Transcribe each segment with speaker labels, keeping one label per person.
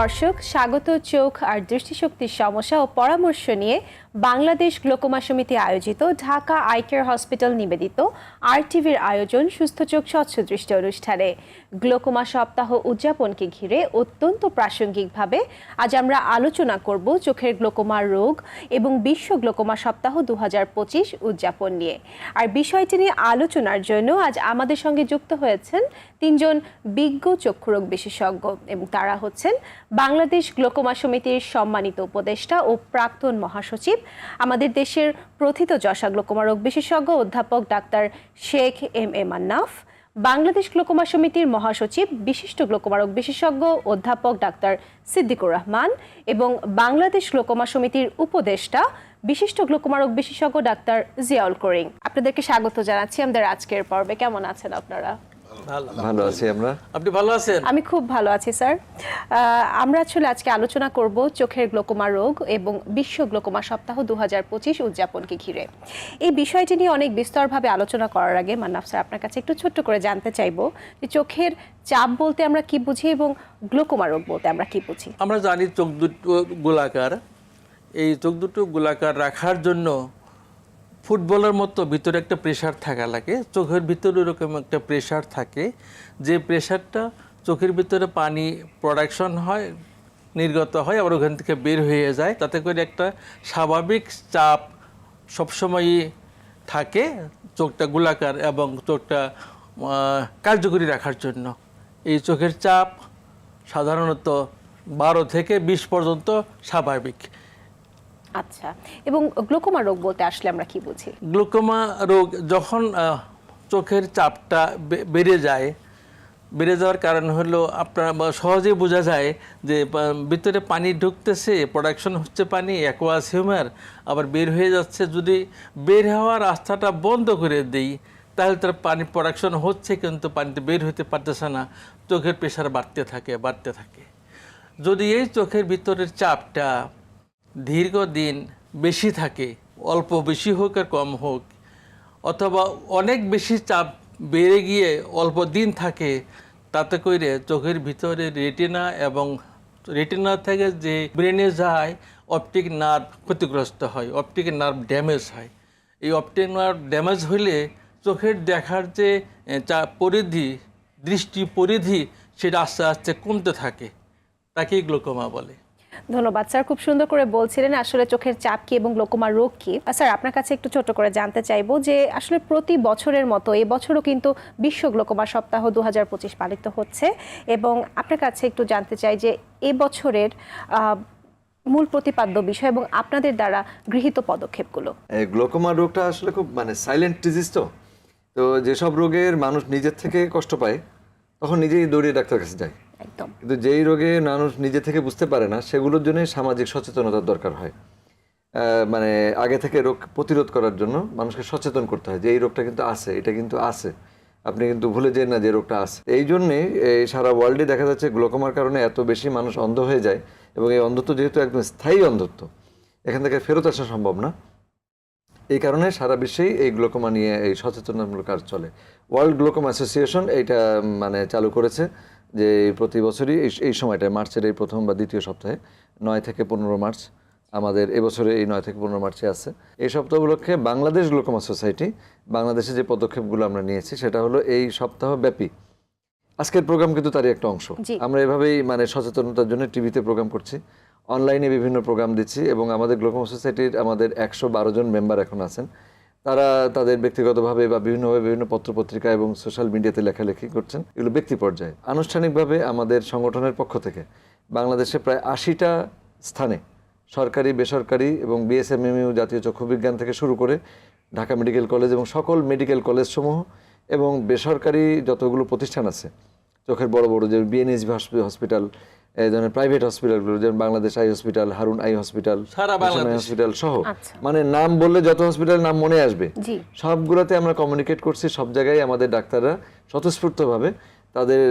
Speaker 1: দর্শক, স্বাগত চোখ আর দৃষ্টিশক্তির সমস্যা ও পরামর্শ নিয়ে বাংলাদেশ গ্লোকোমা সমিতি আয়োজিত ঢাকা আই কেয়ার হসপিটাল নিবেদিত আর টিভির আয়োজন সুস্থ চোখ স্বচ্ছ দৃষ্টি অনুষ্ঠানে। গ্লোকোমা সপ্তাহ উদযাপনকে ঘিরে অত্যন্ত প্রাসঙ্গিকভাবে আজ আমরা আলোচনা করব চোখের গ্লোকোমা রোগ এবং বিশ্ব গ্লোকোমা সপ্তাহ দু হাজার পঁচিশ উদযাপন নিয়ে। আর বিষয়টি নিয়ে আলোচনার জন্য আজ আমাদের সঙ্গে যুক্ত হয়েছেন তিনজন বিজ্ঞ চক্ষুরোগ বিশেষজ্ঞ এবং তারা হচ্ছেন বাংলাদেশ গ্লোকোমা সমিতির সম্মানিত উপদেষ্টা ও প্রাক্তন মহাসচিব, আমাদের দেশের প্রথিত যশা গ্লোকোমা রোগ বিশেষজ্ঞ অধ্যাপক doctor Sheikh M A Mannaf Bangladesh glaucoma সমিতির মহাসচিব, বিশিষ্ট গ্লোকোমা রোগ বিশেষজ্ঞ অধ্যাপক ডাক্তার সিদ্দিকুর রহমান এবং বাংলাদেশ গ্লোকোমা সমিতির উপদেষ্টা, বিশিষ্ট গ্লোকোমা রোগ বিশেষজ্ঞ ডাক্তার জিয়াউল করিং আপনাদেরকে স্বাগত জানাচ্ছি আমাদের আজকের পর্বে। কেমন আছেন আপনারা?
Speaker 2: ভালো।
Speaker 3: আছি আমরা।
Speaker 2: আপনি ভালো আছেন?
Speaker 1: আমি খুব ভালো আছি স্যার। আমরা আসলে আজকে আলোচনা করব চোখের গ্লোকোমা রোগ এবং বিশ্ব গ্লোকোমা সপ্তাহ দু হাজার পঁচিশ উদযাপনকে ঘিরে। এই বিষয়টি নিয়ে অনেক বিস্তরভাবে আলোচনা করার আগে মান্নাফ স্যার আপনার কাছে একটু ছোট্ট করে জানতে চাইব যে চোখের চাপ বলতে আমরা কি বুঝি এবং গ্লোকোমা রোগ বলতে আমরা কি বুঝি?
Speaker 2: আমরা জানি চোখ দুটো গোলাকার। এই চোখ দুটো গোলাকার রাখার জন্য ফুটবলের মতো ভিতরে একটা প্রেশার থাকা লাগে, চোখের ভিতরে এরকম একটা প্রেশার থাকে, যে প্রেশারটা চোখের ভিতরে পানি প্রোডাকশন হয়, নির্গত হয়, আবার ওখান থেকে বের হয়ে যায়। তাতে করে একটা স্বাভাবিক চাপ সবসময়ই থাকে চোখটা গোলাকার এবং চোখটা কার্যকরী রাখার জন্য। এই চোখের চাপ সাধারণত বারো থেকে বিশ পর্যন্ত স্বাভাবিক।
Speaker 1: আচ্ছা এবং গ্লুকোমা রোগ বলতে আসলে আমরা কি বুঝি?
Speaker 2: গ্লুকোমা রোগ যখন চোখের চাপটা বেড়ে যায়, বেড়ে যাওয়ার কারণ হলো আপনার সহজেই বোঝা যায় যে ভিতরে পানি ঢুকতেছে প্রোডাকশন হচ্ছে পানি অ্যাকোয়াস হিউমার আবার বের হয়ে যাচ্ছে। যদি বের হওয়ার রাস্তাটা বন্ধ করে দিই, তাহলে তার পানি প্রোডাকশন হচ্ছে, কিন্তু পানিতে বের হতে পারতেছে না। চোখের প্রেশার বাড়তে থাকে বাড়তে থাকে। যদি এই চোখের ভিতরের চাপটা দীর্ঘদিন বেশি থাকে, অল্প বেশি হোক আর কম হোক, অথবা অনেক বেশি চাপ বেড়ে গিয়ে অল্প দিন থাকে, তাতে করে চোখের ভিতরে রেটিনা এবং রেটিনা থেকে যে ব্রেনে যায়, অপটিক নার্ভ ক্ষতিগ্রস্ত হয়, অপটিক নার্ভ ড্যামেজ হয়। এই অপটিক নার্ভ ড্যামেজ হলে চোখের দেখার যে চা পরিধি, দৃষ্টি পরিধি, সেটা আস্তে আস্তে কমতে থাকে, তাকেই গ্লোকোমা বলে।
Speaker 1: ধন্যবাদ, স্যার। খুব সুন্দর করে বলছিলেন আসলে চোখের চাপ কি এবং গ্লোকোমা রোগ কি। স্যার, আপনার কাছে একটু ছোট করে জানতে চাইব যে আসলে প্রতি বছরের মতো এবছরও কিন্তু বিশ্ব গ্লোকোমা সপ্তাহ দুহাজার পঁচিশ পালিত হচ্ছে এবং আপনার কাছে একটু জানতে চাই যে এবছরের মূল প্রতিপাদ্য বিষয় এবং আপনাদের দ্বারা গৃহীত পদক্ষেপগুলো।
Speaker 3: গ্লোকোমা রোগটা আসলে খুব মানে সাইলেন্ট ডিজিজ তো। তো যেসব রোগের মানুষ নিজের থেকে কষ্ট পায়, তখন নিজেই দৌড়িয়ে ডাক্তার কাছে যায়।
Speaker 1: একদম।
Speaker 3: কিন্তু যেই রোগে মানুষ নিজে থেকে বুঝতে পারে না, সেগুলোর জন্য সামাজিক সচেতনতার দরকার হয়। মানে আগে থেকে রোগ প্রতিরোধ করার জন্য মানুষকে সচেতন করতে হয় যে এই রোগটা কিন্তু আছে, এটা কিন্তু আছে। আপনি কিন্তু ভুলে যেন না যে রোগটা আছে। এই জন্যে এই সারা ওয়ার্ল্ডে দেখা যাচ্ছে গ্লোকোমার কারণে এত বেশি মানুষ অন্ধ হয়ে যায় এবং এই অন্ধত্ব যেহেতু একদম স্থায়ী অন্ধত্ব, এখান থেকে ফেরত আসা সম্ভব না। এই কারণে সারা বিশ্বেই এই গ্লোকোমা নিয়ে এই সচেতনতামূলক কাজ চলে। ওয়ার্ল্ড গ্লোকোমা অ্যাসোসিয়েশন এইটা মানে চালু করেছে। যে প্রতি বছরই এই সময়টায় মার্চের এই প্রথম বা দ্বিতীয় সপ্তাহে নয় থেকে পনেরো মার্চ আমাদের এবছরে এই নয় থেকে পনেরো মার্চে আছে। এই সপ্তাহ উপলক্ষে বাংলাদেশ গ্লোকোমা সোসাইটি বাংলাদেশে যে পদক্ষেপগুলো আমরা নিয়েছি সেটা হলো এই সপ্তাহ ব্যাপী আজকের প্রোগ্রাম কিন্তু তারই একটা অংশ। আমরা এভাবেই মানে সচেতনতার জন্য টিভিতে প্রোগ্রাম করছি। অনলাইনে বিভিন্ন প্রোগ্রাম দিচ্ছি এবং আমাদের গ্লোকোমা সোসাইটির আমাদের একশো বারো জন মেম্বার এখন আছেন। তারা তাদের ব্যক্তিগতভাবে বা বিভিন্নভাবে বিভিন্ন পত্রপত্রিকা এবং সোশ্যাল মিডিয়াতে লেখালেখি করছেন। এগুলো ব্যক্তি পর্যায়ে। আনুষ্ঠানিকভাবে আমাদের সংগঠনের পক্ষ থেকে বাংলাদেশে প্রায় আশিটা স্থানে সরকারি, বেসরকারি এবং বিএসএমএমইউ জাতীয় চক্ষু বিজ্ঞান থেকে শুরু করে ঢাকা মেডিকেল কলেজ এবং সকল মেডিকেল কলেজসমূহ এবং বেসরকারি যতগুলো প্রতিষ্ঠান আছে, চোখের বড় বড় যে বিএনএসবি হসপিটাল এই ধরনের প্রাইভেট হসপিটালগুলো যেমন Bangladesh eye hospital Harun eye hospital
Speaker 2: সারা
Speaker 3: হসপিটাল সহ।
Speaker 1: আচ্ছা।
Speaker 3: মানে নাম বললে যত হসপিটাল নাম মনে আসবে।
Speaker 1: জি।
Speaker 3: সবগুলোতে আমরা কমিউনিকেট করছি সব জায়গায় আমাদের ডাক্তাররা স্বতঃস্ফূর্তভাবে তাদের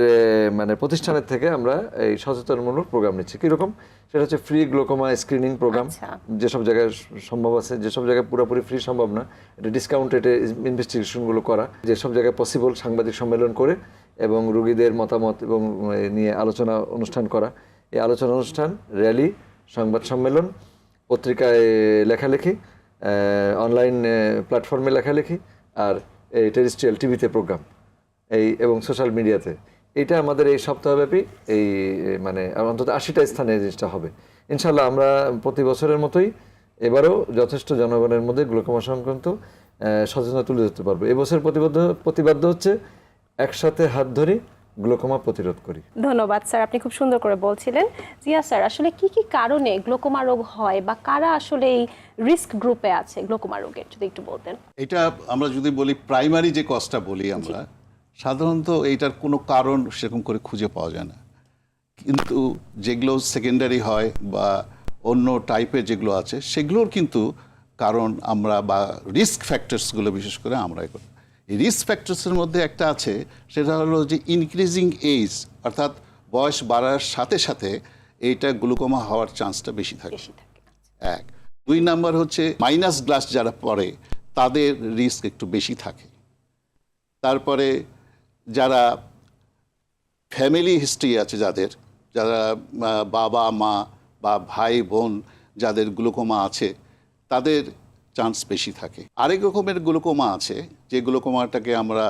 Speaker 3: মানে প্রতিষ্ঠানের থেকে আমরা এই সচেতনমূলক প্রোগ্রাম নিচ্ছি। কীরকম? সেটা হচ্ছে ফ্রি গ্লোকোমা স্ক্রিনিং প্রোগ্রাম। যেসব জায়গায় সম্ভব আছে যেসব জায়গায় পুরোপুরি ফ্রি সম্ভব না এটা ডিসকাউন্ট রেটে ইনভেস্টিগেশনগুলো করা যেসব জায়গায় পসিবল সাংবাদিক সম্মেলন করে এবং রুগীদের মতামত এবং নিয়ে আলোচনা অনুষ্ঠান করা। এই আলোচনা অনুষ্ঠান, র্যালি, সংবাদ সম্মেলন, পত্রিকায় লেখালেখি অনলাইন প্ল্যাটফর্মে লেখালেখি আর এই টেরিস্ট্রিয়াল টিভিতে প্রোগ্রাম, এই এবং সোশ্যাল মিডিয়াতে। এটা আমাদের এই সপ্তাহব্যাপী এই মানে অন্তত আশিটা স্থানে এই জিনিসটা হবে। ইনশাল্লাহ আমরা প্রতি বছরের মতোই এবারও যথেষ্ট জনগণের মধ্যে গ্লুকোমা সংক্রান্ত সচেতনতা তুলে ধরতে পারব। এবছর প্রতিবদ্ধ, প্রতিবাদ্য হচ্ছে একসাথে হাত ধরে গ্লোকোমা প্রতিরোধ করি।
Speaker 1: ধন্যবাদ স্যার। আপনি খুব সুন্দর করে বলছিলেন। জিয়া স্যার আসলে কি কি কারণে গ্লোকোমা রোগ হয় বা কারা আসলে এই রিস্ক গ্রুপে আছে গ্লোকোমা রোগের যদি একটু বলতেন?
Speaker 4: এটা আমরা যদি বলি প্রাইমারি যে কজটা বলি আমরা সাধারণত এইটার কোনো কারণ সেরকম করে খুঁজে পাওয়া যায় না। কিন্তু যেগুলো সেকেন্ডারি হয় বা অন্য টাইপের যেগুলো আছে সেগুলোর কিন্তু কারণ আমরা বা রিস্ক ফ্যাক্টরসগুলো বিশেষ করে আমরাই করি। রিস্ক ফ্যাক্টরসের মধ্যে একটা আছে সেটা হলো যে ইনক্রিজিং এজ অর্থাৎ বয়স বাড়ার সাথে সাথে এইটা গ্লুকোমা হওয়ার চান্সটা বেশি থাকে। এক। দুই নাম্বার হচ্ছে মাইনাস গ্লাস যারা পড়ে তাদের রিস্ক একটু বেশি থাকে। তারপরে যারা ফ্যামিলি হিস্ট্রি আছে যাদের যারা বাবা মা বা ভাই বোন যাদের গ্লুকোমা আছে তাদের চান্স বেশি থাকে। আরেক রকমের গ্লুকোমা আছে, যে গ্লুকোমাটাকে আমরা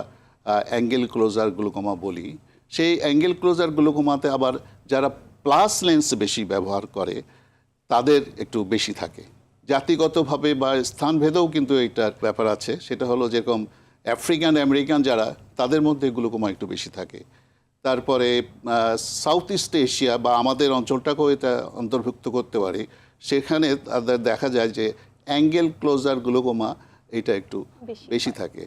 Speaker 4: অ্যাঙ্গেল ক্লোজার গ্লুকোমা বলি। সেই অ্যাঙ্গেল ক্লোজার গ্লুকোমাতে আবার যারা প্লাস লেন্স বেশি ব্যবহার করে, তাদের একটু বেশি থাকে। জাতিগতভাবে বা স্থানভেদেও কিন্তু এইটার ব্যাপার আছে। সেটা হলো যেরকম আফ্রিকান আমেরিকান যারা, তাদের মধ্যে গ্লুকোমা একটু বেশি থাকে। তারপরে সাউথ ইস্ট এশিয়া বা আমাদের অঞ্চলটাকেও এটা অন্তর্ভুক্ত করতে পারি। সেখানে তাদের দেখা যায় যে অ্যাঙ্গেল ক্লোজার গ্লোকোমা এটা একটু
Speaker 1: বেশি
Speaker 4: থাকে।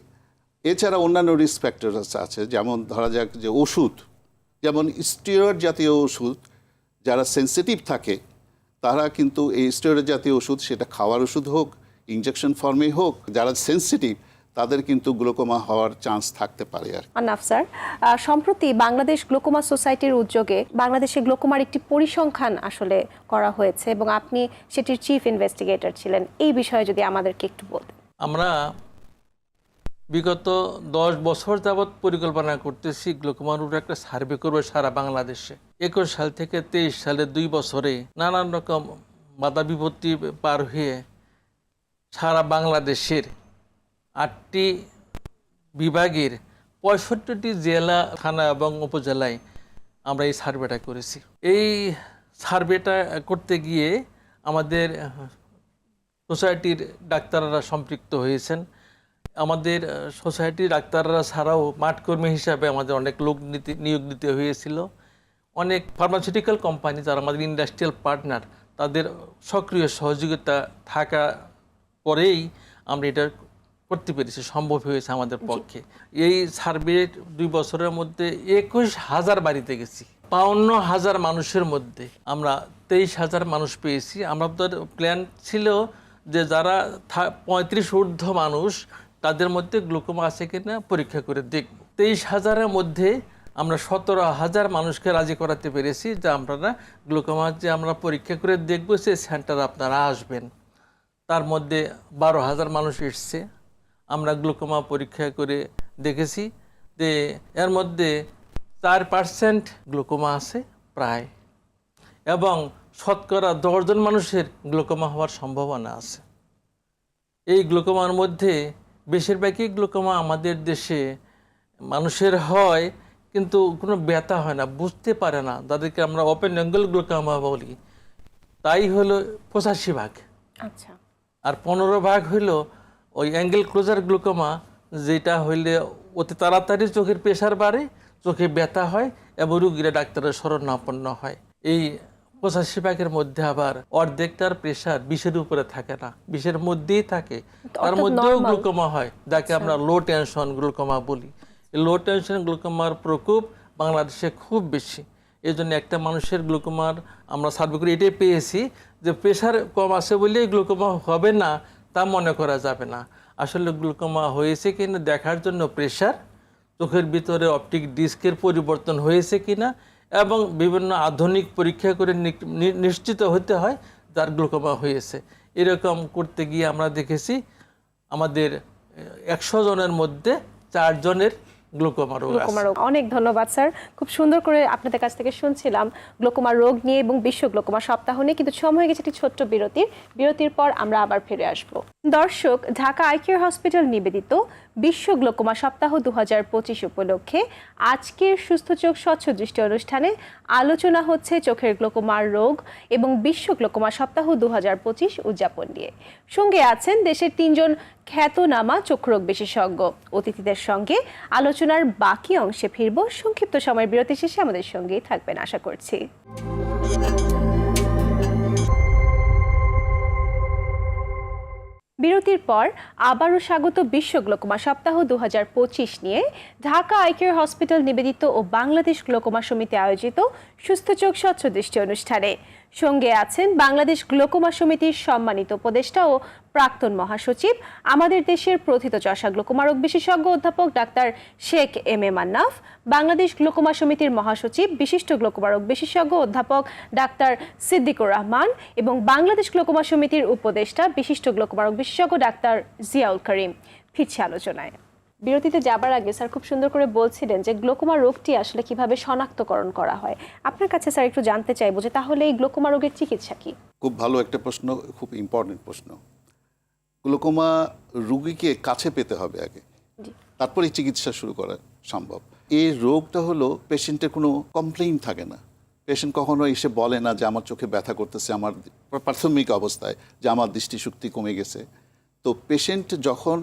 Speaker 4: এছাড়া অন্যান্য রিস্ক ফ্যাক্টরস আছে যেমন ধরা যাক যে ওষুধ যেমন স্টিরয়েড জাতীয় ওষুধ যারা সেন্সিটিভ থাকে তারা কিন্তু এই স্টেরয়েড জাতীয় ওষুধ সেটা খাওয়ার ওষুধ হোক ইঞ্জেকশন ফর্মেই হোক যারা সেনসিটিভ তাদের কিন্তু গ্লোকোমা হওয়ার চান্স থাকতে পারে আর
Speaker 1: আনাফ স্যার সম্প্রতি বাংলাদেশ গ্লোকোমা সোসাইটির উদ্যোগে বাংলাদেশে গ্লোকোমার একটি পরিসংখ্যান আসলে করা হয়েছে এবং আপনি সেটির চিফ ইনভেস্টিগেটর ছিলেন। এই বিষয়ে যদি আমাদেরকে একটু বলতেন।
Speaker 2: আমরা বিগত দশ বছর যাবৎ পরিকল্পনা করতেছি গ্লোকোমারুর একটা সার্ভে করবে সারা বাংলাদেশে। একুশ সাল থেকে তেইশ সালে দুই বছরে নানান রকম বাধা বিপত্তি পার হয়ে সারা বাংলাদেশের আটটি বিভাগের পঁয়ষট্টিটি জেলা, থানা এবং উপজেলায় আমরা এই সার্ভেটা করেছি। এই সার্ভেটা করতে গিয়ে আমাদের সোসাইটির ডাক্তাররা সম্পৃক্ত হয়েছেন। আমাদের সোসাইটির ডাক্তাররা ছাড়াও মাঠকর্মী হিসাবে আমাদের অনেক লোক নিতে, নিয়োগ দিতে হয়েছিল। অনেক ফার্মাসিউটিক্যাল কোম্পানি যারা আমাদের ইন্ডাস্ট্রিয়াল পার্টনার তাদের সক্রিয় সহযোগিতা থাকা পরেই আমরা এটা করতে পেরেছি সম্ভব হয়েছে আমাদের পক্ষে। এই সার্ভে দুই বছরের মধ্যে একুশ হাজার বাড়িতে গেছি। বাউন্ন হাজার মানুষের মধ্যে আমরা তেইশ হাজার মানুষ পেয়েছি। আমাদের প্ল্যান ছিল যে যারা থা- পঁয়ত্রিশ ঊর্ধ্ব মানুষ তাদের মধ্যে গ্লুকোমা আছে কিনা পরীক্ষা করে দেখব। তেইশ হাজারের মধ্যে আমরা সতেরো হাজার মানুষকে রাজি করাতে পেরেছি যে আপনারা গ্লুকোমা যে আমরা পরীক্ষা করে দেখব সেই সেন্টার আপনারা আসবেন। তার মধ্যে বারো হাজার মানুষ এসছে। আমরা গ্লুকোমা পরীক্ষা করে দেখেছি যে এর মধ্যে চার পার্সেন্ট গ্লুকোমা আছে প্রায়। এবং শতকরা দশজন মানুষের গ্লুকোমা হওয়ার সম্ভাবনা আছে। এই গ্লুকোমার মধ্যে বেশিরভাগই গ্লুকোমা আমাদের দেশে মানুষের হয় কিন্তু কোনো ব্যথা হয় না বুঝতে পারে না। তাদেরকে আমরা ওপেন অ্যাঙ্গেল গ্লুকোমা বলি। তাই হলো পঁচাশি ভাগ।
Speaker 1: আচ্ছা।
Speaker 2: আর পনেরো ভাগ হইল ওই অ্যাঙ্গেল ক্লোজার গ্লুকোমা যেটা হইলে অতি তাড়াতাড়ি চোখের প্রেশার বাড়ে চোখে ব্যথা হয় এবং রুগীরা ডাক্তারের শরণাপন্ন হয়। এই পঁচাশি ভাগের মধ্যে আবার অর্ধেকটার প্রেশার বিষের উপরে থাকে না বিষের মধ্যেই থাকে। তার মধ্যেও গ্লুকোমা হয় যাকে আমরা লো টেনশন গ্লুকোমা বলি। লো টেনশন গ্লুকোমার প্রকোপ বাংলাদেশে খুব বেশি। এই জন্য একটা মানুষের গ্লুকোমার আমরা সার্ভে করে এটাই পেয়েছি যে প্রেশার কম আছে বলেই গ্লুকোমা হবে না তা মনে করা যাবে না। আসলে গ্লুকোমা হয়েছে কিনা দেখার জন্য প্রেশার চোখের ভিতরে অপটিক ডিস্কের পরিবর্তন হয়েছে কিনা এবং বিভিন্ন আধুনিক পরীক্ষা করে নি- নি- নিশ্চিত হতে হয় যার গ্লুকোমা হয়েছে। এরকম করতে গিয়ে আমরা দেখেছি, আমাদের একশো জনের মধ্যে চারজনের গ্লুকোমা রোগ
Speaker 1: গ্লোকোমা রোগ অনেক ধন্যবাদ, স্যার। খুব সুন্দর করে আপনাদের কাছ থেকে শুনছিলাম গ্লোকোমা রোগ নিয়ে এবং বিশ্ব গ্লোকোমা সপ্তাহ নিয়ে, কিন্তু সময় হয়ে গেছে একটি ছোট্ট বিরতির। বিরতির পর আমরা আবার ফিরে আসব। দর্শক, ঢাকা আইকিউ হসপিটাল নিবেদিত বিশ্ব গ্লোকোমা সপ্তাহ দু পঁচিশ উপলক্ষে আজকের সুস্থ চোখ স্বচ্ছ দৃষ্টি অনুষ্ঠানে আলোচনা হচ্ছে চোখের গ্লোকোমার রোগ এবং বিশ্ব গ্লোকোমা সপ্তাহ দু হাজার পঁচিশ উদযাপন নিয়ে। সঙ্গে আছেন দেশের তিনজন খ্যাতনামা চক্ষুরোগ বিশেষজ্ঞ। অতিথিদের সঙ্গে আলোচনার বাকি অংশে ফিরব। সংক্ষিপ্ত সময়ের বিরতি শেষে আমাদের সঙ্গেই থাকবেন, আশা করছি। বিরতির পর আবারও স্বাগত বিশ্ব গ্লোকোমা সপ্তাহ দু হাজার পঁচিশ নিয়ে ঢাকা আইকেয়ার হসপিটাল নিবেদিত ও বাংলাদেশ গ্লোকোমা সমিতি আয়োজিত সুস্থ চোখ স্বচ্ছ দৃষ্টি অনুষ্ঠানে। সঙ্গে আছেন বাংলাদেশ গ্লোকোমা সমিতির সম্মানিত উপদেষ্টা ও প্রাক্তন মহাসচিব, আমাদের দেশের প্রথিত চষা গ্লোকোমা রোগ বিশেষজ্ঞ অধ্যাপক doctor Sheikh M A Mannaf, Bangladesh glaucoma সমিতির মহাসচিব, বিশিষ্ট গ্লোকোমা রোগ বিশেষজ্ঞ অধ্যাপক ডাক্তার সিদ্দিকুর রহমান এবং বাংলাদেশ গ্লোকোমা সমিতির উপদেষ্টা, বিশিষ্ট গ্লোকোমা রোগ বিশেষজ্ঞ ডাক্তার জিয়াউল করিম। ফিরছে আলোচনায়। বিরতিতে যাবার আগে স্যার খুব সুন্দর করে বলছিলেন যে গ্লোকোমা রোগটি আসলে কীভাবে শনাক্তকরণ করা হয়। আপনার কাছে স্যার একটু জানতে চাইব যে তাহলে এই গ্লোকোমা রোগের চিকিৎসা কি?
Speaker 4: খুব ভালো একটা প্রশ্ন খুব ইম্পর্টেন্ট প্রশ্ন। গ্লোকোমা রুগীকে কাছে পেতে হবে আগে। তারপরে চিকিৎসা শুরু করা সম্ভব। এই রোগটা হলো পেশেন্টের কোনো কমপ্লেইন থাকে না। পেশেন্ট কখনো এসে বলে না যে আমার চোখে ব্যথা করতেছে আমার প্রাথমিক অবস্থায় যে আমার দৃষ্টিশক্তি কমে গেছে। তো পেশেন্ট যখন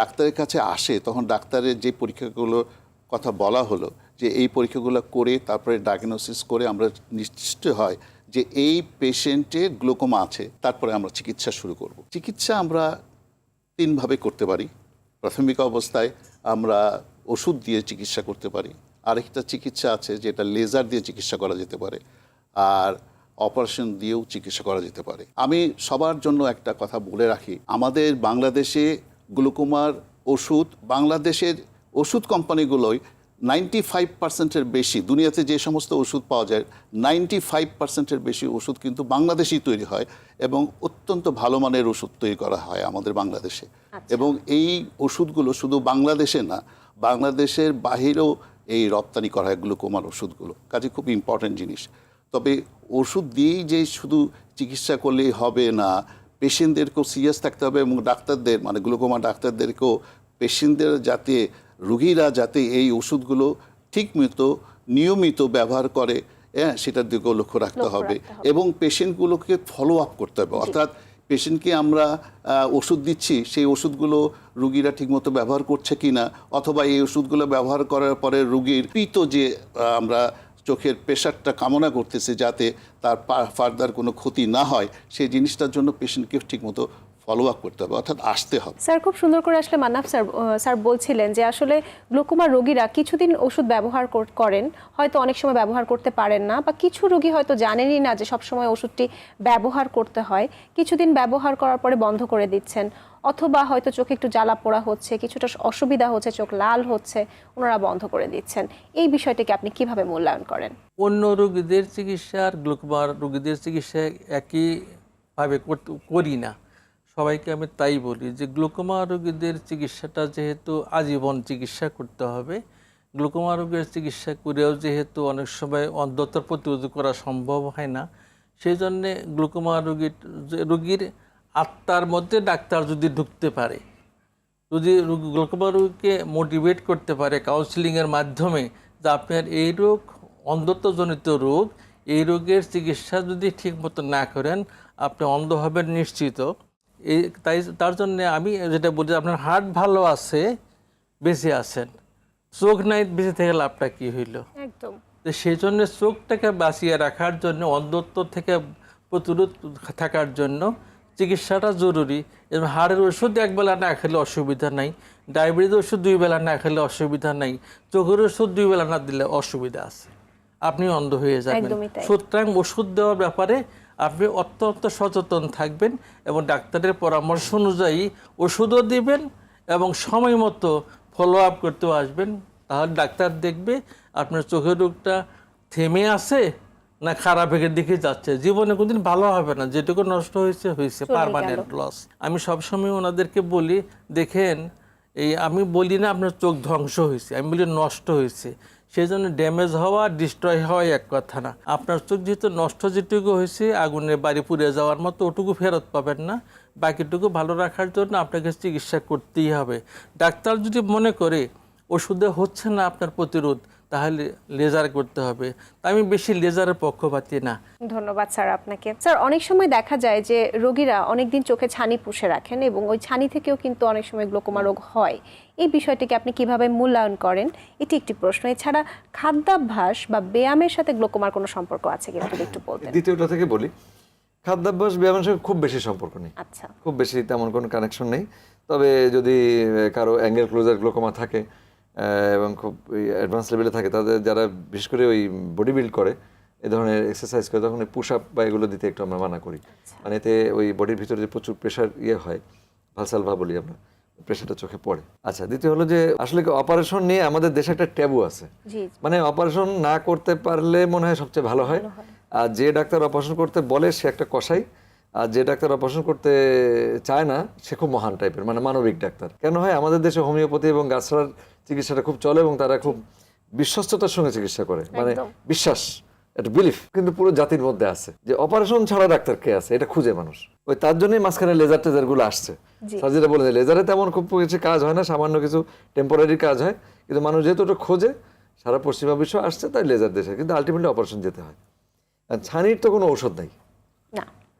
Speaker 4: ডাক্তারের কাছে আসে, তখন ডাক্তারের যে পরীক্ষাগুলোর কথা বলা হলো, যে এই পরীক্ষাগুলো করে তারপরে ডায়াগনোসিস করে আমরা নিশ্চিত হয় যে এই পেশেন্টের গ্লোকোমা আছে, তারপরে আমরা চিকিৎসা শুরু করব। চিকিৎসা আমরা তিনভাবে করতে পারি। প্রাথমিক অবস্থায় আমরা ওষুধ দিয়ে চিকিৎসা করতে পারি, আরেকটা চিকিৎসা আছে যেটা লেজার দিয়ে চিকিৎসা করা যেতে পারে, আর অপারেশন দিয়েও চিকিৎসা করা যেতে পারে। আমি সবার জন্য একটা কথা বলে রাখি, আমাদের বাংলাদেশে গ্লুকোমার ওষুধ বাংলাদেশের ওষুধ কোম্পানিগুলোই নাইনটি ফাইভ পার্সেন্টের বেশি দুনিয়াতে যে সমস্ত ওষুধ পাওয়া যায় নাইনটি ফাইভ পার্সেন্টের বেশি ওষুধ কিন্তু বাংলাদেশেই তৈরি হয় এবং অত্যন্ত ভালো মানের ওষুধ তৈরি করা হয় আমাদের বাংলাদেশে। এবং এই ওষুধগুলো শুধু বাংলাদেশে না বাংলাদেশের বাহিরেও এই রপ্তানি করা হয় গ্লুকোমার ওষুধগুলো। কাজে খুব ইম্পর্ট্যান্ট জিনিস। তবে ওষুধ দিয়েই যে শুধু চিকিৎসা করলেই হবে না পেশেন্টদেরকেও সিরিয়াস থাকতে হবে এবং ডাক্তারদের মানে গ্লুকোমা ডাক্তারদেরকেও পেশেন্টদের যাতে রুগীরা যাতে এই ওষুধগুলো ঠিক মতো নিয়মিত ব্যবহার করে হ্যাঁ সেটার দিকেও লক্ষ্য রাখতে হবে এবং পেশেন্টগুলোকে ফলো আপ করতে হবে। অর্থাৎ পেশেন্টকে আমরা ওষুধ দিচ্ছি সেই ওষুধগুলো রুগীরা ঠিকমতো ব্যবহার করছে কি না অথবা এই ওষুধগুলো ব্যবহার করার পরে রুগীর পিত যে আমরা চোখের প্রেশারটা কামনা করতেছে যাতে তার ফার্দার কোনো ক্ষতি না হয়, সেই জিনিসটার জন্য পেশেন্টকে ঠিকমতো ফলো আপ করতে হবে অর্থাৎ আসতে হবে।
Speaker 1: স্যার খুব সুন্দর করে আসলে মান্নাফ স্যার স্যার বলছিলেন যে আসলে গ্লোকোমা রোগীরা কিছুদিন ওষুধ ব্যবহার করেন হয়তো অনেক সময় ব্যবহার করতে পারেন না বা কিছু রোগী হয়তো জানেনই না যে সবসময় ওষুধটি ব্যবহার করতে হয় কিছুদিন ব্যবহার করার পরে বন্ধ করে দিচ্ছেন অথবা হয়তো চোখে একটু জ্বালা পোড়া হচ্ছে কিছুটা অসুবিধা হচ্ছে চোখ লাল হচ্ছে ওনারা বন্ধ করে দিচ্ছেন। এই বিষয়টিকে আপনি কীভাবে মূল্যায়ন করেন?
Speaker 2: অন্য রোগীদের চিকিৎসা আর গ্লুকোমার রোগীদের চিকিৎসা একইভাবে করি না। সবাইকে আমি তাই বলি যে গ্লুকোমা রোগীদের চিকিৎসাটা যেহেতু আজীবন চিকিৎসা করতে হবে গ্লুকোমা রোগের চিকিৎসা করেও যেহেতু অনেক সময় অন্ধতার প্রতিরোধ করা সম্ভব হয় না সেই জন্যে গ্লুকোমা রোগীর রোগীর আত্মার মধ্যে ডাক্তার যদি ঢুকতে পারে, যদি গ্লোকোমা রোগীকে মোটিভেট করতে পারে কাউন্সিলিংয়ের মাধ্যমে যে আপনার এই রোগ, অন্ধত্বজনিত রোগ, এই রোগের চিকিৎসা যদি ঠিক মতো না করেন, আপনি অন্ধ হবেন নিশ্চিত। এই তাই তার জন্য আমি যেটা বলি আপনার হার্ট ভালো আছে বেঁচে আছেন। চোখ নাই বেঁচে থেকে লাভটা কি হইল?
Speaker 1: একদম।
Speaker 2: সেই জন্য চোখটাকে বাঁচিয়ে রাখার জন্য অন্ধত্ব থেকে প্রতিরোধ থাকার জন্য চিকিৎসাটা জরুরি। এবং হাড়ের ওষুধ একবেলা না খেলে অসুবিধা নাই। ডায়াবেটিস ওষুধ দুই বেলা না খেলে অসুবিধা নাই। চোখের ওষুধ দুই বেলা না দিলে অসুবিধা আছে। আপনি অন্ধ হয়ে যাবেন। সুতরাং ওষুধ দেওয়ার ব্যাপারে আপনি অত্যন্ত সচেতন থাকবেন এবং ডাক্তারের পরামর্শ অনুযায়ী ওষুধও দিবেন এবং সময় মতো ফলো আপ করতেও আসবেন। তাহলে ডাক্তার দেখবে আপনার চোখের রোগটা থেমে আছে না খারাপ এর দিকে যাচ্ছে। জীবনে কোনদিন ভালো হবে না যেটুকু নষ্ট হয়েছে হয়েছে পারমানেন্ট লস আমি সবসময় ওনাদেরকে বলি দেখেন এই আমি বলি না আপনার চোখ ধ্বংস হয়েছে আমি বলি নষ্ট হয়েছে। সেই জন্য ড্যামেজ হওয়া ডিস্ট্রয় হওয়া এক কথা না। আপনার চোখ যেহেতু নষ্ট যেটুকু হয়েছে আগুনে বাড়ি পুড়ে যাওয়ার মতো ওটুকু ফেরত পাবেন না। বাকিটুকু ভালো রাখার জন্য আপনাকে চিকিৎসা করতেই হবে। ডাক্তার যদি মনে করে, ওষুধে হচ্ছে না আপনার প্রতিরোধ তাহলে লেজার করতে হবে। আমি বেশি লেজারের পক্ষপাতি না।
Speaker 1: ধন্যবাদ স্যার আপনাকে। স্যার অনেক সময় দেখা যায় যে রোগীরা অনেকদিন চোখে ছানি পুষে রাখেন এবং ওই ছানি থেকেও কিন্তু অনেক সময় গ্লোকোমা রোগ হয়। এই বিষয়টিকে আপনি কীভাবে মূল্যায়ন করেন? এটি একটি প্রশ্ন। এছাড়া খাদ্যাভ্যাস বা ব্যায়ামের সাথে গ্লোকোমার কোনো সম্পর্ক আছে কিনা যদি একটু বলতেন।
Speaker 3: দ্বিতীয়টা থেকে বলি খাদ্যাভ্যাস ব্যায়ামের সঙ্গে খুব বেশি সম্পর্ক নেই।
Speaker 1: আচ্ছা।
Speaker 3: খুব বেশি তেমন কোনো কানেকশন নেই। তবে যদি কারও অ্যাঙ্গেল ক্লোজার গ্লোকোমা থাকে এবং খুব অ্যাডভান্স লেভেলে থাকে তাদের যারা বিশেষ করে ওই বডি বিল্ড করে এ ধরনের এক্সারসাইজ করে তখন পুশ আপ বা এগুলো দিতে একটু আমরা মানা করি। মানে এতে ওই বডির ভিতরে যে প্রচুর প্রেশার ইয়ে হয় ভালসালভা বলি আমরা প্রেশারটা চোখে পড়ে। আচ্ছা দ্বিতীয় হলো যে আসলে অপারেশন নিয়ে আমাদের দেশে একটা ট্যাবু আছে। মানে অপারেশন না করতে পারলে মনে হয় সবচেয়ে ভালো হয়। আর যে ডাক্তার অপারেশন করতে বলে সে একটা কষাই আর যে ডাক্তার অপারেশন করতে চায় না সে খুব মহান টাইপের মানে মানবিক ডাক্তার। কেন হয় আমাদের দেশে হোমিওপ্যাথি এবং গাছড়ার চিকিৎসাটা খুব চলে এবং তারা খুব বিশ্বস্ততার সঙ্গে চিকিৎসা করে। মানে বিশ্বাস একটা বিলিফ কিন্তু পুরো জাতির মধ্যে আছে যে অপারেশন ছাড়া ডাক্তার কে আছে? এটা খুঁজে মানুষ। ওই তার জন্যই মাঝখানে লেজার টেজারগুলো আসছে।
Speaker 1: জি।
Speaker 3: সার্জিরা বলে লেজারে তেমন খুব কিছু কাজ হয় না সামান্য কিছু টেম্পোরারি কাজ হয়। কিন্তু মানুষ যেহেতু ওটা খোঁজে সারা পশ্চিমা বিশ্ব আসছে তাই লেজার দেশে কিন্তু আলটিমেটলি অপারেশন যেতে হয়। আর ছানির তো কোনো ঔষধ নাই।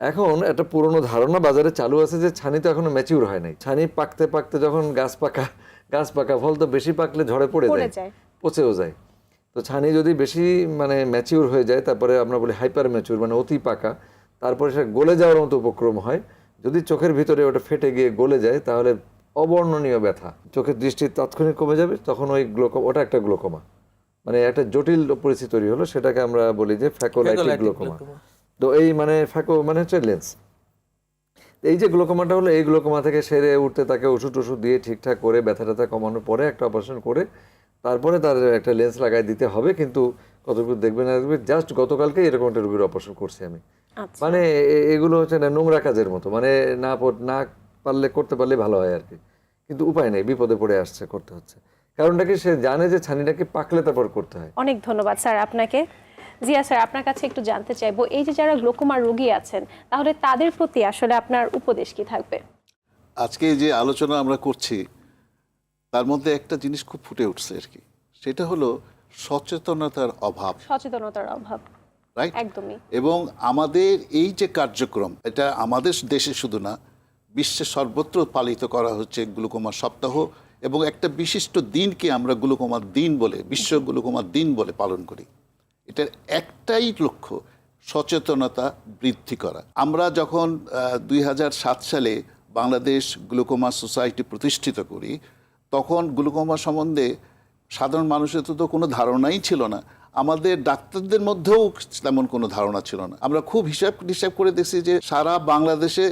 Speaker 3: এখন একটা পুরনো ধারণা বাজারে চালু আছে যে ছানি তো এখনও ম্যাচিউর হয় নাই। ছানি পাকতে পাকতে যখন গাছ পাকা গাছ পাকা ফল তো বেশি পাকলে ঝড়ে পড়ে যায়। পচেও যায়। তো ছানি যদি বেশি মানে ম্যাচিউর হয়ে যায় তারপরে আমরা বলি হাইপার ম্যাচিউর মানে অতি পাকা তারপরে সে গলে যাওয়ার মতো উপক্রম হয়। যদি চোখের ভিতরে ওটা ফেটে গিয়ে গলে যায় তাহলে অবর্ণনীয় ব্যথা। চোখের দৃষ্টি তাৎক্ষণিক কমে যাবে তখন ওই গ্লোকোমা ওটা একটা গ্লোকোমা। মানে একটা জটিল পরিস্থিতি তৈরি হলো সেটাকে আমরা বলি যে ফ্যাকোলাইটিক গ্লোকোমা। তো এই মানে ফ্যাকো মানে হচ্ছে লেন্স এই যে গ্লোকোমাটা হলো এই গ্লোকোমা থেকে সেরে উঠতে তাকে ওষুধ টষুধ দিয়ে ঠিকঠাক করে ব্যথা ট্যাথা কমানোর পরে একটা অপারেশন করে তারপরে তার একটা লেন্স লাগাই দিতে হবে। কিন্তু কতটুকু দেখবে না দেখবে জাস্ট গতকালকে এরকম একটা রোগীর অপারেশন করছি আমি।
Speaker 1: আচ্ছা।
Speaker 3: মানে এগুলো হচ্ছে না নোংরা কাজের মতো। মানে না না পারলে করতে পারলে ভালো হয় আর কি কিন্তু উপায় নেই বিপদে পড়ে আসছে করতে হচ্ছে। কারণটা কি সে জানে যে ছানিটাকে পাকলে তারপর করতে হয়।
Speaker 1: অনেক ধন্যবাদ স্যার আপনাকে। জিয়া স্যার আপনার কাছে একটু জানতে চাইব এই যে যারা গ্লোকোমা রোগী আছেন তাহলে তাদের প্রতি আসলে আপনার উপদেশ কি থাকবে?
Speaker 4: আজকে যে আলোচনা আমরা করছি তার মধ্যে একটা জিনিস খুব ফুটে উঠছে আর কি। সেটা হলো সচেতনতার অভাব।
Speaker 1: সচেতনতার অভাব।
Speaker 4: রাইট
Speaker 1: একদমই।
Speaker 4: এবং আমাদের এই যে কার্যক্রম এটা আমাদের দেশে শুধু না বিশ্বের সর্বত্র পালিত করা হচ্ছে গ্লুকোমা সপ্তাহ এবং একটা বিশিষ্ট দিনকে আমরা গ্লুকোমার দিন বলে বিশ্ব গ্লুকোমার দিন বলে পালন করি। এটার একটাই লক্ষ্য, সচেতনতা বৃদ্ধি করা। আমরা যখন দুই হাজার সাত সালে বাংলাদেশ গ্লুকোমা সোসাইটি প্রতিষ্ঠিত করি, তখন গ্লুকোমা সম্বন্ধে সাধারণ মানুষের তো তো কোনো ধারণাই ছিল না। আমাদের ডাক্তারদের মধ্যেও তেমন কোনো ধারণা ছিল না। আমরা খুব হিসাব হিসাব করে দেখছি যে সারা বাংলাদেশে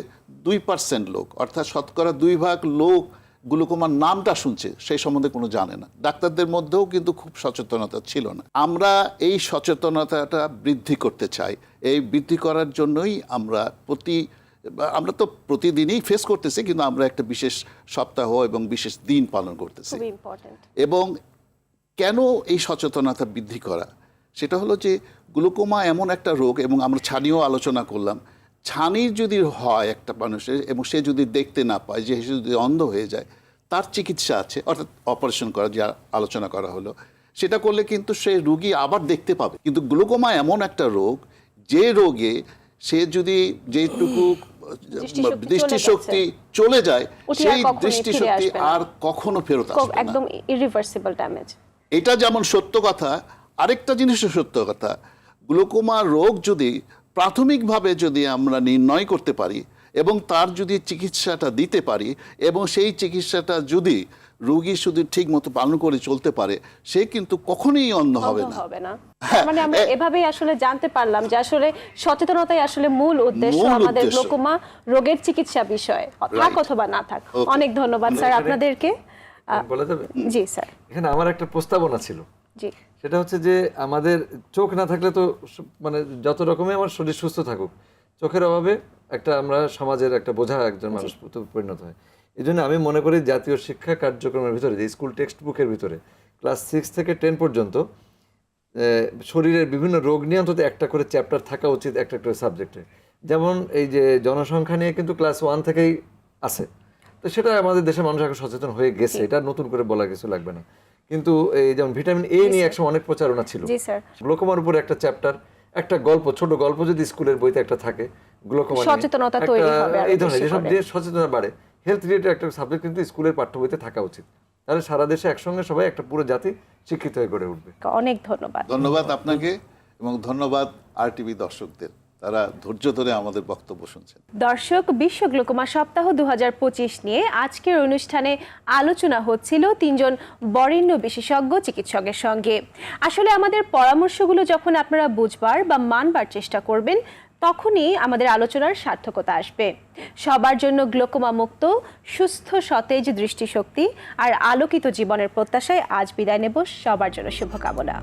Speaker 4: দুই পার্সেন্ট লোক, অর্থাৎ শতকরা দুই ভাগ লোক গ্লুকোমার নামটা শুনছে সেই সম্বন্ধে কোনো জানে না। ডাক্তারদের মধ্যেও কিন্তু খুব সচেতনতা ছিল না। আমরা এই সচেতনতাটা বৃদ্ধি করতে চাই। এই বৃদ্ধি করার জন্যই আমরা প্রতি আমরা তো প্রতিদিনই ফেস করতেছি কিন্তু আমরা একটা বিশেষ সপ্তাহ এবং বিশেষ দিন পালন করতেছি। এবং কেন এই সচেতনতা বৃদ্ধি করা? সেটা হলো যে গ্লুকোমা এমন একটা রোগ এবং আমরা ছানিও আলোচনা করলাম ছানির যদি হয় একটা মানুষের এবং সে যদি দেখতে না পায় যে সে যদি অন্ধ হয়ে যায় তার চিকিৎসা আছে অর্থাৎ অপারেশন করা যা আলোচনা করা হলো সেটা করলে কিন্তু সে রুগী আবার দেখতে পাবে। কিন্তু গ্লুকোমা এমন একটা রোগ যে রোগে সে যদি যেটুকু
Speaker 1: দৃষ্টিশক্তি চলে
Speaker 4: যায় সেই দৃষ্টিশক্তি আর কখনো ফেরত আসবে না।
Speaker 1: একদম ইরিভার্সিবল ড্যামেজ
Speaker 4: এটা যেমন সত্য কথা আরেকটা জিনিসও সত্য কথা গ্লুকোমা রোগ যদি প্রাথমিকভাবে যদি আমরা নির্ণয় করতে পারি এবং তার যদি চিকিৎসাটা দিতে পারি এবং সেই চিকিৎসাটা যদি রোগী শুধু ঠিক মতো পালন করে চলতে পারে সে কিন্তু কখনোই অন্ধ হবে না।
Speaker 1: হবে না। মানে আমরা এভাবেই আসলে জানতে পারলাম যে আসলে সচেতনতাই আসলে মূল উদ্দেশ্য আমাদের। গ্লোকোমা রোগের চিকিৎসা বিষয়ে। থাক অথবা না থাক। অনেক ধন্যবাদ স্যার আপনাদেরকে।
Speaker 3: বলা যাবে?
Speaker 1: জি স্যার।
Speaker 3: এখানে আমার একটা প্রস্তাবনা ছিল।
Speaker 1: জি।
Speaker 3: সেটা হচ্ছে যে আমাদের চোখ না থাকলে তো মানে যত রকমই আমার শরীর সুস্থ থাকুক চোখের অভাবে একটা আমরা সমাজের একটা বোঝা একজন মানুষ পরিণত হয়। এই জন্য আমি মনে করি জাতীয় শিক্ষা কার্যক্রমের ভিতরে যে স্কুল টেক্সট বুকের ভিতরে ক্লাস সিক্স থেকে টেন পর্যন্ত শরীরের বিভিন্ন রোগ নিয়ে অন্তত একটা করে চ্যাপ্টার থাকা উচিত একটা করে সাবজেক্টে যেমন এই যে জনসংখ্যা নিয়ে কিন্তু ক্লাস ওয়ান থেকেই আছে। তো সেটা আমাদের দেশের মানুষ এখন সচেতন হয়ে গেছে এটা নতুন করে বলা কিছু লাগবে না। কিন্তু এই যেমন ভিটামিন এ নিয়ে একসময় অনেক প্রচারণা ছিল। গ্লোকোমার উপরে একটা চ্যাপ্টার একটা গল্প ছোট গল্প যদি স্কুলের বইতে একটা থাকে গ্লোকোমা
Speaker 1: সচেতনতা তৈরি হবে
Speaker 3: এই ধরনের যেসব। যে সচেতনতা বাড়ে হেলথ রিলেটেড একটা সাবজেক্ট কিন্তু স্কুলের পাঠ্য বইতে থাকা উচিত। তাহলে সারা দেশে একসঙ্গে সবাই একটা পুরো জাতি শিক্ষিত হয়ে গড়ে উঠবে।
Speaker 1: অনেক ধন্যবাদ।
Speaker 4: ধন্যবাদ আপনাকে এবং ধন্যবাদ আর টিভি দর্শকদের। তারা ধৈর্য ধরে আমাদের বক্তব্য শুনছেন।
Speaker 1: দর্শক, বিশ্ব গ্লোকোমা সপ্তাহ দুহাজার পঁচিশ নিয়ে আজকের অনুষ্ঠানে আলোচনা হচ্ছিল তিনজন বরেণ্য বিশেষজ্ঞ চিকিৎসকের সঙ্গে। আসলে আমাদের পরামর্শগুলো যখন আপনারা বুঝবার বা মানবার চেষ্টা করবেন, তখনই আমাদের আলোচনার সার্থকতা আসবে। সবার জন্য গ্লোকোমা মুক্ত, সুস্থ, সতেজ দৃষ্টিশক্তি আর আলোকিত জীবনের প্রত্যাশায় আজ বিদায় নেব। সবার জন্য শুভকামনা।